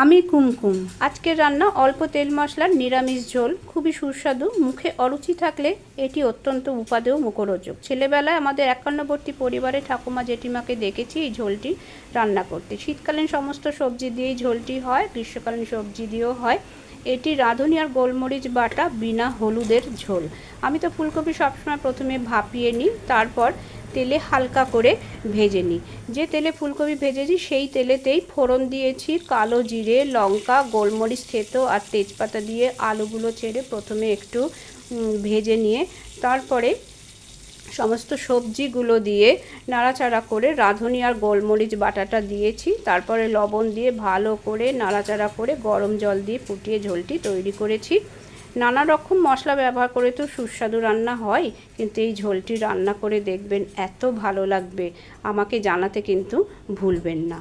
আমি কুমকুম। আজকের রান্না অল্প তেল মশলার নিরামিষ ঝোল, খুবই সুস্বাদু, মুখে অরুচি থাকলে এটি অত্যন্ত উপাদেয় মুখরোচক। ছেলেবেলায় আমাদের একান্নবর্তী পরিবারে ঠাকুমা জেঠিমাকে দেখেছি এই ঝোলটি রান্না করতে। শীতকালীন সমস্ত সবজি দিয়েই ঝোলটি হয়, গ্রীষ্মকালীন সবজি দিয়েও হয়। এটি রাঁধুনি আর গোলমরিচ বাটা বিনা হলুদের ঝোল। আমি তো ফুলকপি সবসময় প্রথমে ভাপিয়ে নিই, তারপর তেলে হালকা করে ভেজে নিই। যে তেলে ফুলকপি ভেজেছি, সেই তেলেতেই ফোড়ন দিয়েছি, কালো জিরে, লঙ্কা, গোলমরিচ থেতো আর তেজপাতা দিয়ে আলুগুলো ছেড়ে প্রথমে একটু ভেজে নিয়ে, তারপরে সমস্ত সবজিগুলো দিয়ে নাড়াচাড়া করে রাঁধুনি আর গোলমরিচ বাটাটা দিয়েছি। তারপরে লবণ দিয়ে ভালো করে নাড়াচাড়া করে গরম জল দিয়ে ফুটিয়ে ঝোলটি তৈরি করেছি। নানা রকম মশলা ব্যবহার করে তো সুস্বাদু রান্না হয়, কিন্তু এই ঝোলটি রান্না করে দেখবেন এত ভালো লাগবে, আমাকে জানাতে কিন্তু ভুলবেন না।